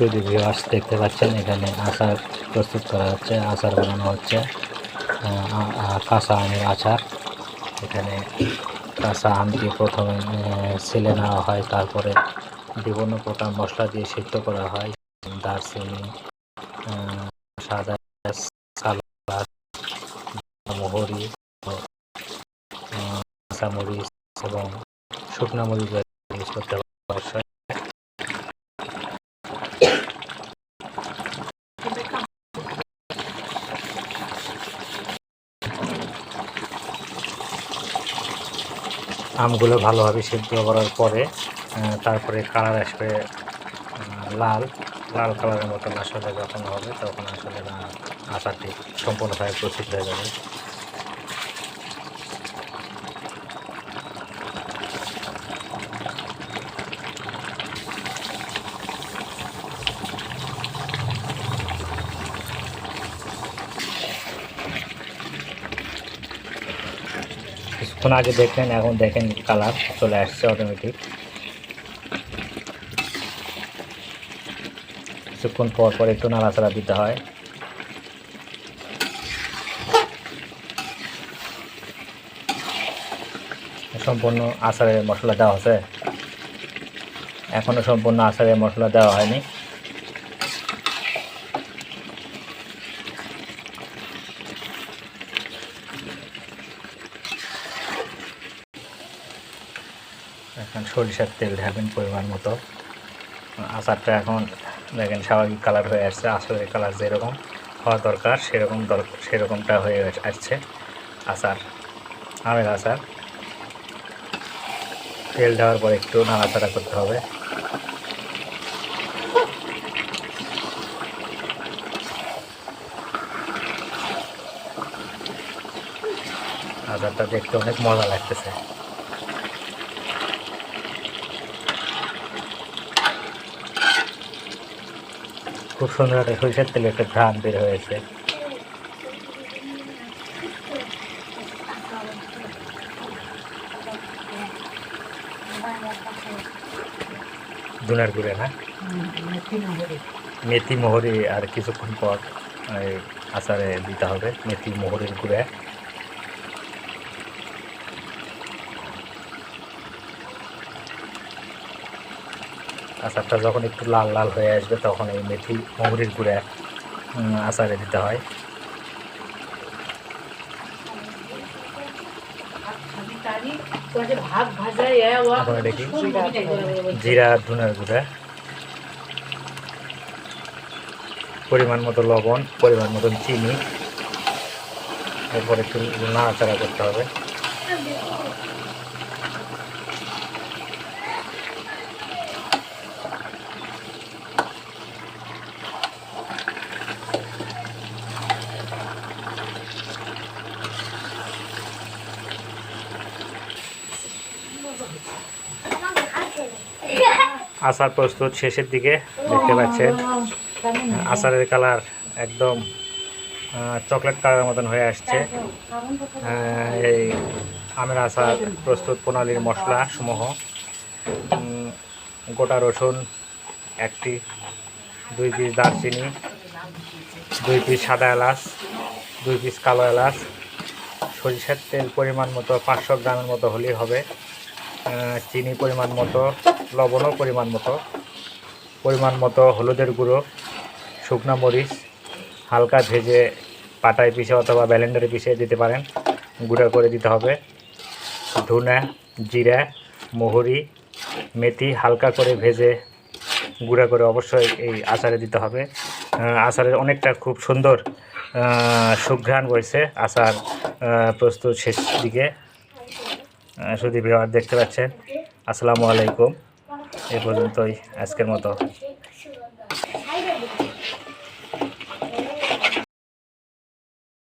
শুধু ভিউয়ার্স দেখতে পাচ্ছেন, এখানে আচার প্রস্তুত করা হচ্ছে, আচার বানানো হচ্ছে কাঁচা আমের আচার। এখানে কাঁচা আমটি প্রথমে ছিলে নেওয়া হয়, তারপরে বিভিন্ন প্রকার মশলা দিয়ে সিদ্ধ করা হয়। দারচিনি সাদা সালাদ, মোহরি কাঁচামরিচ এবং শুকনো মরিচ ইউজ করতে অবশ্যই আমগুলো ভালোভাবে সিদ্ধ করার পরে তারপরে কালার আসবে লাল। লাল কালারের মতন আসলে যখন হবে, তখন আসলে আচারটি সম্পূর্ণভাবে প্রস্তুত হয়ে যাবে। কিছুক্ষণ আগে দেখলেন এখন দেখেন কালার, চলে আসছে অটোমেটিক কিছুক্ষণ পর পর একটু নাড়াচাড়া দিতে হয়। সম্পূর্ণ আচারের মশলা দেওয়া আছে এখনও সম্পূর্ণ আচারের মশলা দেওয়া হয়নি। এখন সরিষার তেল ঢালবেন পরিমাণ মতো। আচারটা এখন দেখেন স্বাভাবিক কালার হয়ে আসছে আসলে কালার যেরকম হওয়া দরকার, সেরকম দরকার সেরকমটা হয়ে আসছে আচার, আমের আচার। তেল দেওয়ার পর একটু নাড়াচাড়া করতে হবে। আচারটা দেখতে অনেক মজা লাগতেছে। খুব সুন্দর একটা সরিষার তেলে একটা ঘ্রাণ বের হয়েছে। দুনার গুড়ে না? মেথি মোহরি। আর কিছুক্ষণ পর আচারে দিতে হবে, মেথি মোহরির গুঁড়ে। আচারটা যখন একটু লাল লাল হয়ে আসবে, তখন এই মেথি মোহরির গুঁড়ে আচারে দিতে হয়। দেখি জিরা, ধুনার গুঁড়া। পরিমাণ মতো লবণ, পরিমাণ মতন চিনি। এরপর একটু নাড়াচাড়া করতে হবে। আচার প্রস্তুত শেষের দিকে দেখতে পাচ্ছেন। আচারের কালার একদম চকলেট কালারের মতন হয়ে আসছে। এই আমের আচার প্রস্তুত প্রণালীর মশলা সমূহ। গোটা রসুন একটি, দুই পিস দারচিনি, দুই পিস সাদা এলাচ, দুই পিস কালো এলাচ। সরিষার তেল পরিমাণ মতো পাঁচশো গ্রামের মতো হলেই হবে। চিনি পরিমাণ মতো, লবণও পরিমাণ মতো। পরিমাণ মতো হলুদের গুঁড়ো, শুকনো মরিচ, হালকা ভেজে পাটায় পিষে অথবা ব্যালেন্ডারে পিষে দিতে পারেন। গুঁড়া করে দিতে হবে। ধুনা, জিরা, মোহরি, মেথি হালকা করে ভেজে গুঁড়া করে অবশ্যই এই আচারে দিতে হবে। আচারের অনেকটা খুব সুন্দর সুঘ্রাণ রয়েছে। আচার প্রস্তুত শেষ দিকে। শুধু দেখতে পাচ্ছেন আসসালামু আলাইকুম। এ পর্যন্তই আজকের মতো।